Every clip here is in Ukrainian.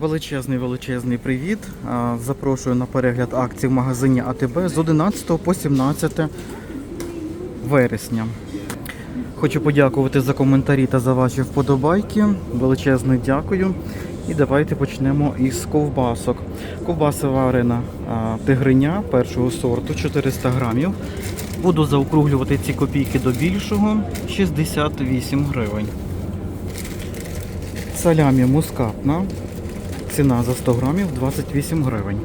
Величезний величезний привіт. Запрошую на перегляд акцій в магазині АТБ з 11 по 17 вересня. Хочу подякувати за коментарі та за ваші вподобайки. Величезне дякую. І давайте почнемо із ковбасок. Ковбаса варена тигриня першого сорту 400 грамів. Буду заокруглювати ці копійки до більшого 68 гривень. Салямі мускатна. Ціна за 100 грамів 28 гривень.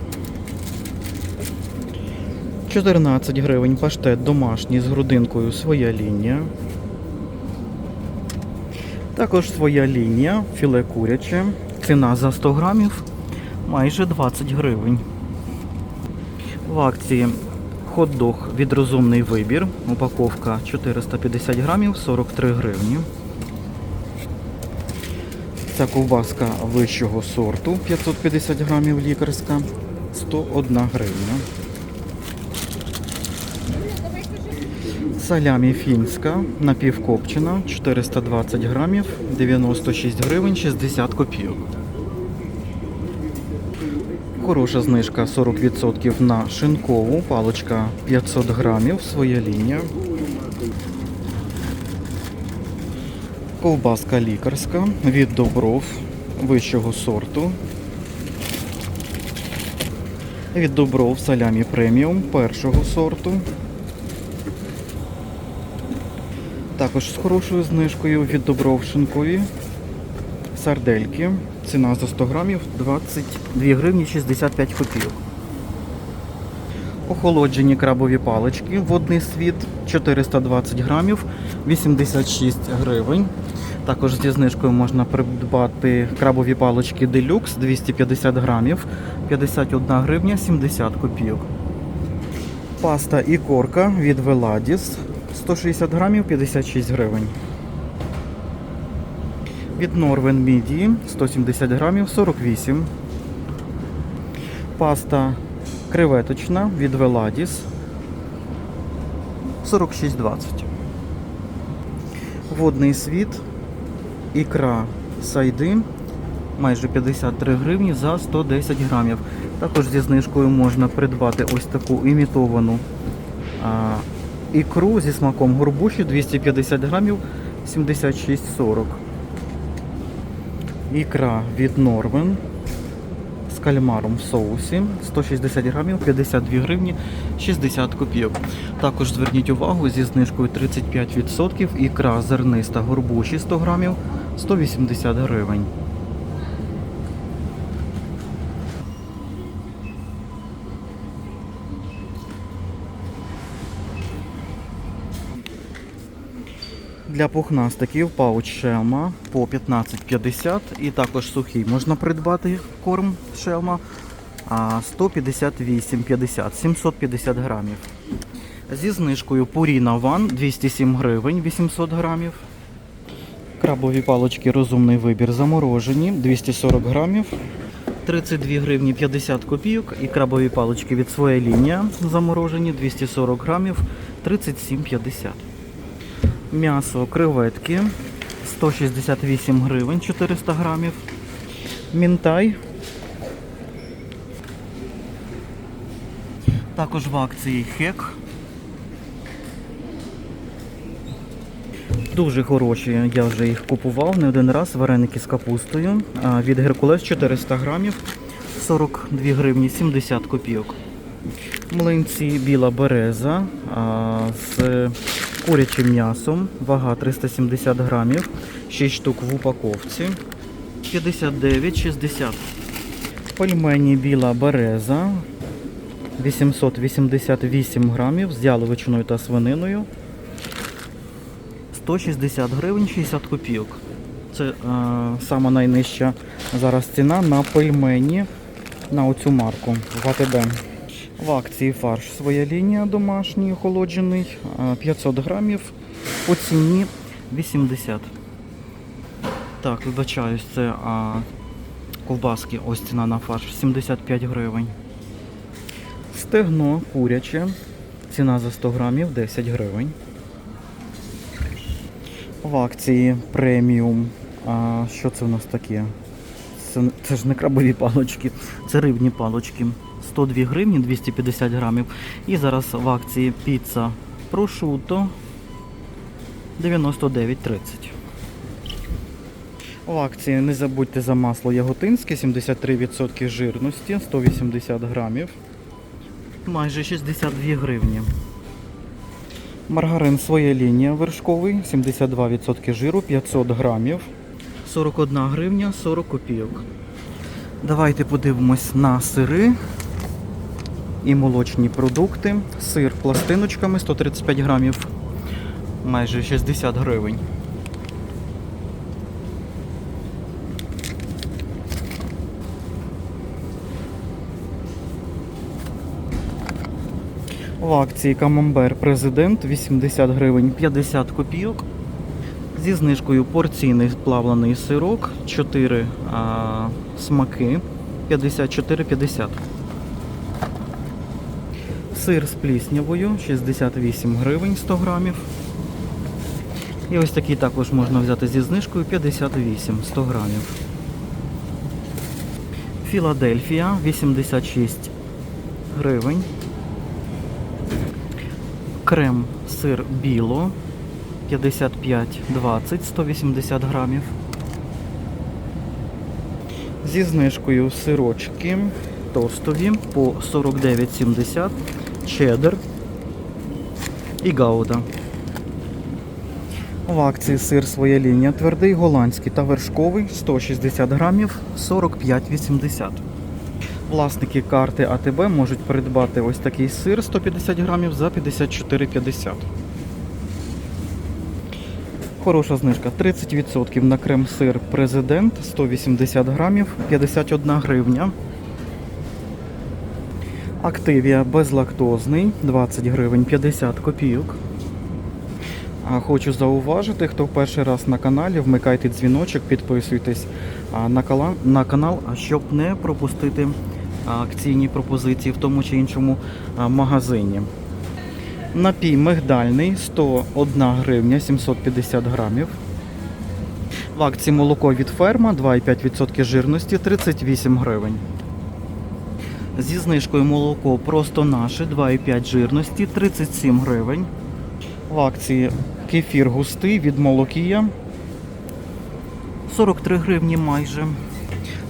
14 гривень паштет домашній з грудинкою своя лінія. Також своя лінія, філе куряче. Ціна за 100 грамів майже 20 гривень. В акції хот-дог від розумний вибір. Упаковка 450 грамів 43 гривні. Ця ковбаска вищого сорту 550 грамів лікарська 101 гривня. Салямі фінська напівкопчена 420 грамів 96 гривень 60 копійок. Хороша знижка 40% на шинкову, паличка 500 грамів, своя лінія. Ковбаска лікарська від добров вищого сорту. Від добров салямі преміум першого сорту. Також з хорошою знижкою від добров шинкові. Сардельки. Ціна за 100 грамів 22 гривні 65 копійок. Охолоджені крабові палички водний світ 420 грамів 86 гривень. Також зі знижкою можна придбати крабові палички делюкс 250 грамів 51 гривня 70 копійок. Паста і корка від Веладіс 160 грамів 56 гривень. Від Норвен Міді 170 грамів 48. Паста креветочна від Веладіс 46,20. Водний світ. Ікра сайди майже 53 гривні за 110 грамів. Також зі знижкою можна придбати ось таку імітовану а, ікру зі смаком горбуші 250 грамів 76,40. Ікра від Норвен кальмаром в соусі 160 грамів 52 гривні 60 копійок. Також зверніть увагу зі знижкою 35% ікра зерниста горбуші 100 грамів 180 гривень. Для пухнастиків пауч шелма по 15,50 і також сухий можна придбати корм шелма 158,50, 750 грамів. Зі знижкою Purina One 207 гривень 800 грамів. Крабові палочки розумний вибір заморожені 240 грамів. 32 гривні 50 копійок і крабові палочки від своя лінія заморожені 240 грамів 37,50. М'ясо креветки 168 гривень 400 грамів. Мінтай. Також в акції хек. Дуже хороші, я вже їх купував не один раз. Вареники з капустою. Від Геркулес 400 грамів 42 гривні 70 копійок. Млинці біла береза з курячим м'ясом. Вага 370 грамів, 6 штук в упаковці. 59,60. Пельмені біла береза 888 грамів з яловичиною та свининою. 160 гривень 60 копійок. Це е, сама найнижча зараз ціна на пельмені на оцю марку в АТБ. В акції фарш своя лінія домашній охолоджений, е, 500 грамів по ціні 80. Так, вибачаюсь, це а, ковбаски, ось ціна на фарш 75 гривень. Стегно куряче, ціна за 100 грамів 10 гривень. В акції преміум. А, що це у нас таке? це, це ж не крабові палочки, це рибні палочки. 102 гривні 250 грамів. І зараз в акції піца прошуто 99,30. В акції не забудьте за масло яготинське, 73% жирності, 180 грамів. Майже 62 гривні. Маргарин своя лінія вершковий, 72% жиру, 500 грамів, 41 гривня 40 копійок. Давайте подивимось на сири і молочні продукти. Сир пластиночками 135 грамів, майже 60 гривень. В акції Камамбер Президент 80 гривень 50 копійок. Зі знижкою порційний плавлений сирок 4 а, смаки 54,50. Сир з пліснявою 68 гривень 100 грамів. І ось такий також можна взяти зі знижкою 58 100 грамів. Філадельфія 86 гривень. Крем сир біло 55,20 180 грамів. Зі знижкою сирочки тостові по 49,70 чеддер і гауда. В акції сир своя лінія твердий голландський та вершковий 160 грамів 45,80. Власники карти АТБ можуть придбати ось такий сир 150 грамів за 54,50. Хороша знижка 30% на крем-сир Президент 180 грамів 51 гривня. Активія безлактозний 20 гривень 50 копійок. Хочу зауважити, хто перший раз на каналі, вмикайте дзвіночок, підписуйтесь на, канал, щоб не пропустити акційні пропозиції в тому чи іншому магазині. Напій мигдальний 101 гривня 750 грамів. В акції молоко від ферма 2,5% жирності 38 гривень. Зі знижкою молоко просто наше 2,5 жирності 37 гривень. В акції кефір густий від молокія 43 гривні майже.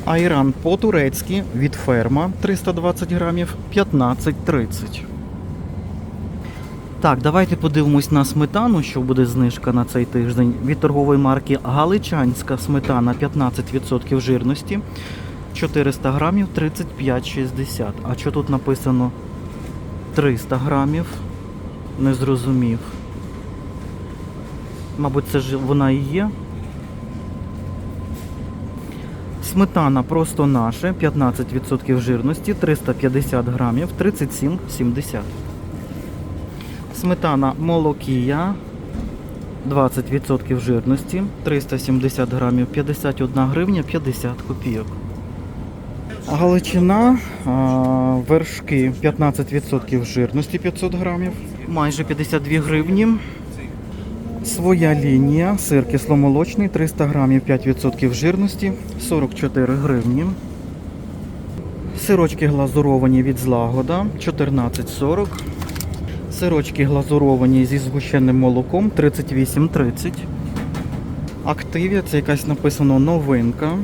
Айран по-турецьки від ферма 320 грамів 15,30. Так, давайте подивимось на сметану, що буде знижка на цей тиждень. Від торгової марки Галичанська сметана 15% жирності. 400 грамів 35,60. А що тут написано 300 грамів? Не зрозумів. Мабуть, це ж вона і є. Сметана просто наше, 15% жирності, 350 грамів, 37,70. Сметана молокія, 20% жирності, 370 грамів, 51 гривня, 50 копійок. Галичина, вершки 15% жирності 500 грамів, майже 52 гривні. Своя лінія, сир кисломолочний, 300 грамів, 5% жирності, 44 гривні. Сирочки глазуровані від злагода, 14,40. Сирочки глазуровані зі згущеним молоком, 38,30. Активія, це якась написано новинка.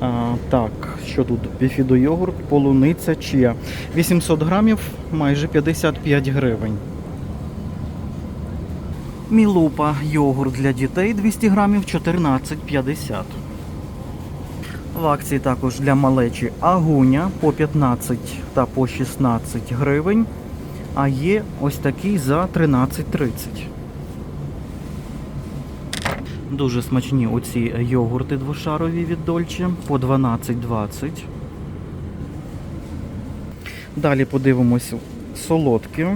А, так, що тут? Біфідо-йогурт, полуниця, чия. 800 грамів, майже 55 гривень. Мілупа йогурт для дітей 200 грамів 14,50. В акції також для малечі агуня по 15 та по 16 гривень. А є ось такий за 13,30. Дуже смачні оці йогурти двошарові від Дольче по 12,20. Далі подивимось солодкі.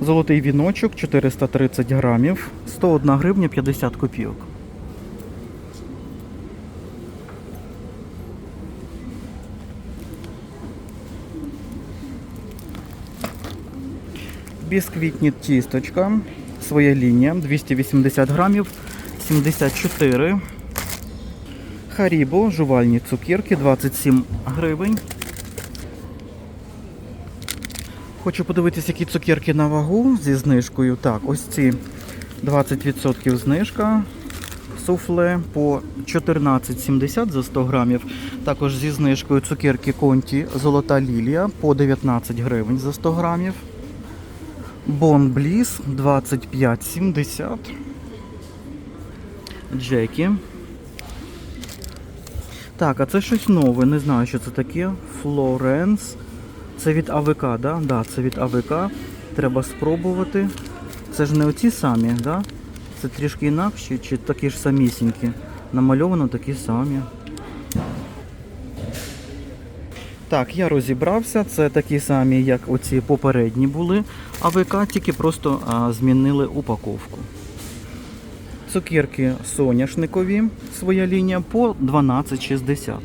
Золотий віночок 430 грамів, 101 гривня 50 копійок. Бісквітні тісточка, своя лінія, 280 грамів, 74. Харібо, жувальні цукерки 27 гривень. Хочу подивитися, які цукерки на вагу зі знижкою. Так, ось ці 20% знижка. Суфле по 14,70 за 100 грамів. Також зі знижкою цукерки Конті Золота Лілія по 19 гривень за 100 грамів. Бон Бліс 25,70. Джекі. Так, а це щось нове, не знаю, що це таке. Флоренс. Це від АВК, да? Да, це від АВК. Треба спробувати. Це ж не оці самі, да? Це трішки інакші, чи такі ж самісінькі. Намальовано такі самі. Так, я розібрався. Це такі самі, як оці попередні були. АВК тільки просто а, змінили упаковку. Цукерки соняшникові, своя лінія по 12,60.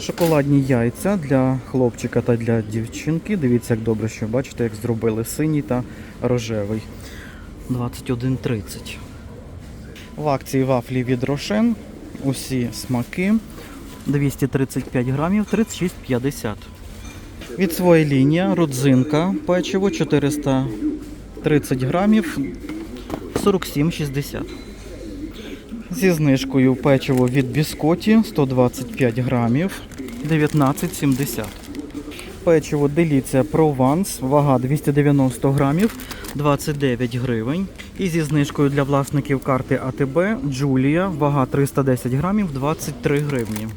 Шоколадні яйця для хлопчика та для дівчинки. Дивіться, як добре, що бачите, як зробили синій та рожевий. 21,30. В акції вафлі від Рошен. Усі смаки. 235 грамів, 36,50. Від своєї лінії родзинка печиво 430 грамів, 47,60. Зі знижкою печиво від біскоті 125 грамів 19,70. Печиво деліція Прованс, вага 290 грамів 29 гривень. І зі знижкою для власників карти АТБ Джулія, вага 310 грамів 23 гривні.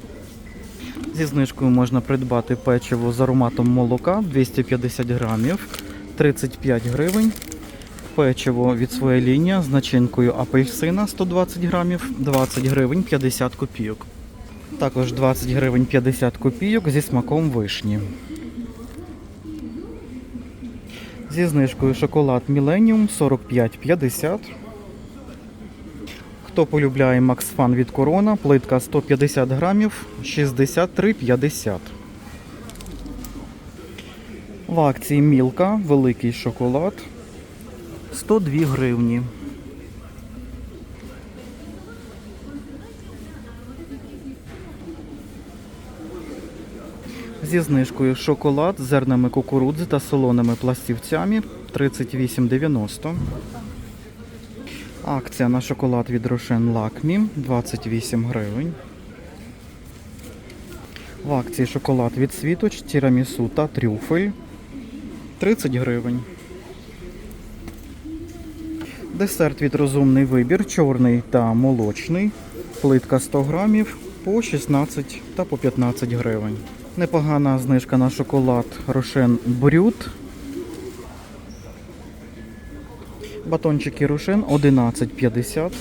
Зі знижкою можна придбати печиво з ароматом молока 250 грамів 35 гривень. Печиво від своєї лінії з начинкою апельсина 120 грамів, 20 гривень 50 копійок. Також 20 гривень 50 копійок зі смаком вишні. Зі знижкою шоколад Millennium 45,50. Хто полюбляє Fun від Корона, плитка 150 грамів 63,50. В акції Мілка великий шоколад 102 гривні. Зі знижкою шоколад з зернами кукурудзи та солоними пластівцями 38,90. Акція на шоколад від Рошен Лакмі 28 гривень. В акції шоколад від Світоч, тірамісу та трюфель 30 гривень. Десерт від розумний вибір, чорний та молочний. Плитка 100 грамів по 16 та по 15 гривень. Непогана знижка на шоколад Рошен Брют. Батончики Рошен 11,50.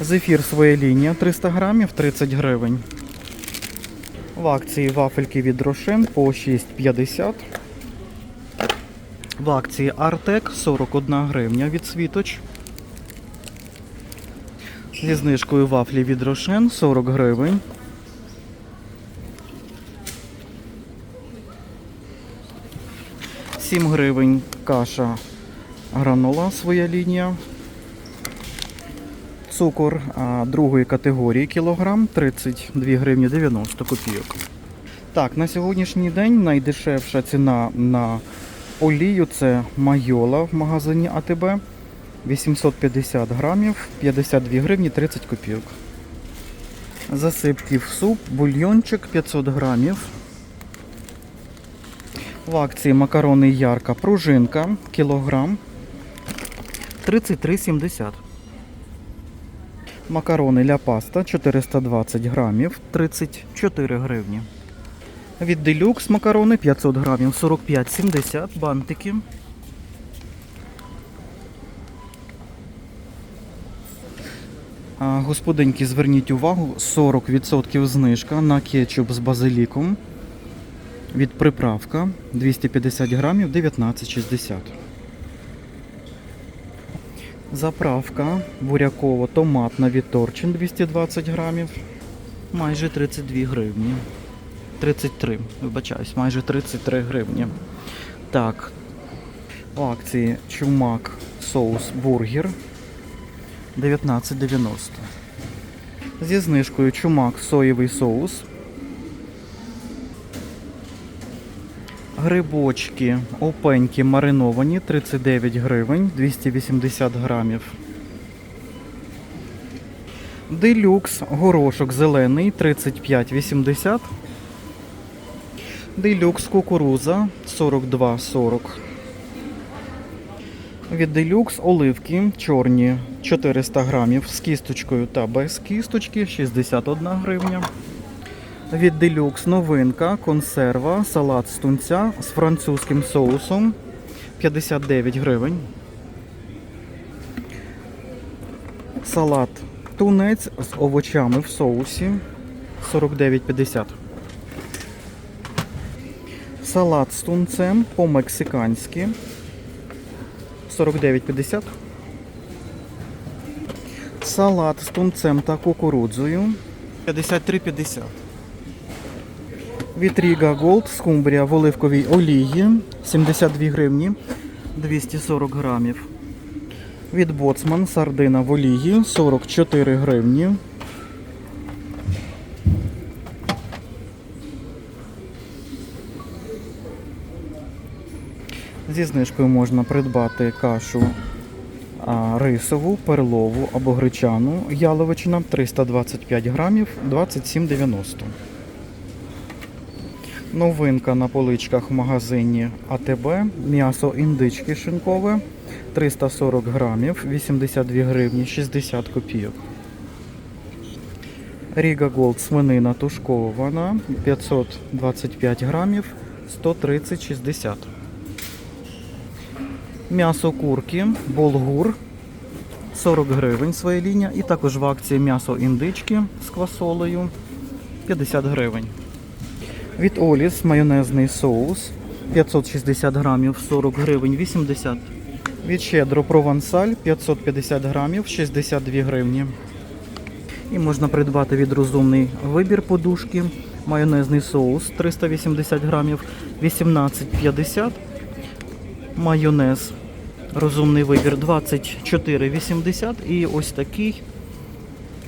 Зефір своя лінія 300 грамів 30 гривень. В акції вафельки від Рошен по 6,50. В акції Артек 41 гривня від Світоч. Зі знижкою вафлі від Рошен 40 гривень. Сім гривень каша гранола своя лінія. Цукор другої категорії кілограм 32 гривні 90 копійок. Так, на сьогоднішній день найдешевша ціна на олію це майола в магазині АТБ. 850 грамів, 52 гривні 30 копійок. Засипки в суп, бульйончик 500 грамів. В акції макарони ярка пружинка, кілограм 33,70. Макарони ля паста 420 грамів 34 гривні. Від делюкс макарони 500 грамів 45,70 бантики. А, Господинки, зверніть увагу, 40% знижка на кетчуп з базиліком від приправка 250 грамів 19,60. Заправка буряково томатна від Торчин 220 грамів. Майже 32 гривні. 33, вибачаюсь, майже 33 гривні. Так. В акції чумак соус бургер 19,90. Зі знижкою чумак соєвий соус. Грибочки опенькі мариновані 39 гривень 280 грамів. Делюкс горошок зелений 35,80. Делюкс кукуруза 42,40. Від Делюкс оливки чорні 400 грамів з кісточкою та без кісточки 61 гривня. Від Делюкс новинка, консерва, салат з тунця з французьким соусом 59 гривень. Салат тунець з овочами в соусі 49,50. Салат з тунцем по-мексиканськи 49,50. Салат з тунцем та кукурудзою 53,50. Від Ріга Голд скумбрія в оливковій олії 72 гривні 240 грамів. Від Боцман сардина в олії 44 гривні. Зі знижкою можна придбати кашу рисову, перлову або гречану яловичина 325 грамів 27,90. Новинка на поличках в магазині АТБ. М'ясо індички шинкове 340 грамів, 82 гривні, 60 копійок. Ріга Голд свинина тушкована 525 грамів, 130,60. М'ясо курки, болгур 40 гривень своя лінія. І також в акції м'ясо індички з квасолею 50 гривень. Від Оліс майонезний соус 560 грамів 40 гривень 80. Від Щедро Провансаль 550 грамів 62 гривні. І можна придбати від розумний вибір подушки. Майонезний соус 380 грамів 18,50. Майонез. Розумний вибір 24,80 і ось такий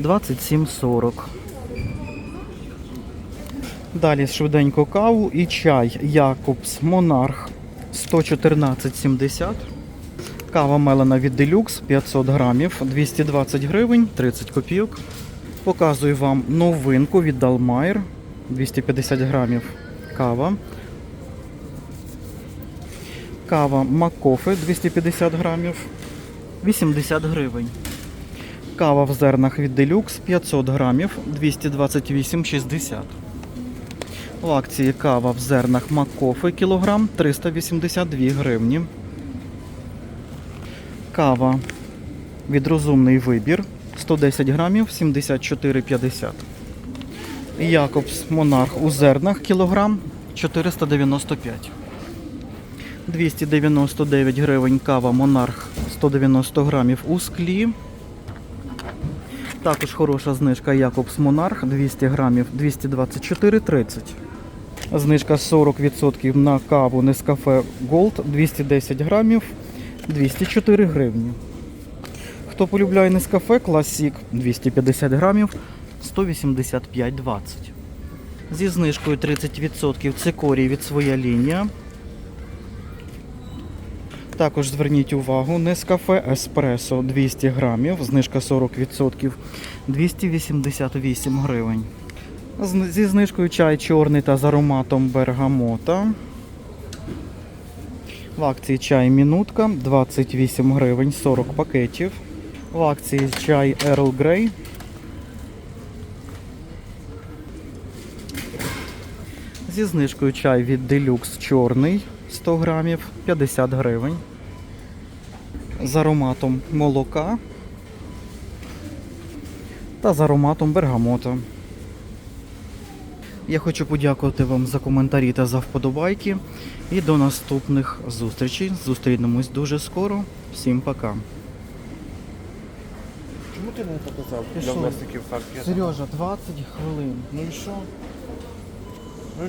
27,40. Далі швиденько каву і чай Якобс Монарх 114,70. Кава мелена від Deluxe 500 грамів 220 гривень 30 копійок. Показую вам новинку від Dalmayer 250 грамів кава. Кава Макофе 250 грамів 80 гривень. Кава в зернах від Deluxe 500 грамів 228,60. В акції кава в зернах Макофе кілограм 382 гривні. Кава від розумний вибір 110 грамів 74,50. Якобс Монарх у зернах кілограм 495. 299 гривень кава Монарх 190 грамів у склі. Також хороша знижка Якобс Монарх 200 грамів 224,30. Знижка 40% на каву Nescafe Gold 210 грамів 204 гривні. Хто полюбляє Nescafe Classic 250 грамів 185,20. Зі знижкою 30% цикорій від своя лінія. Також зверніть увагу, Nescafe Espresso 200 грамів, знижка 40%, 288 гривень. Зі знижкою чай чорний та з ароматом бергамота. В акції чай мінутка 28 гривень 40 пакетів. В акції чай Earl Grey. Зі знижкою чай від Deluxe чорний 100 грамів 50 гривень. З ароматом молока та з ароматом бергамота. Я хочу подякувати вам за коментарі та за вподобайки. І до наступних зустрічей. Зустрінемось дуже скоро. Всім пока. Чому ти не показав для власників харків? Сережа, 20 хвилин. Ну і що?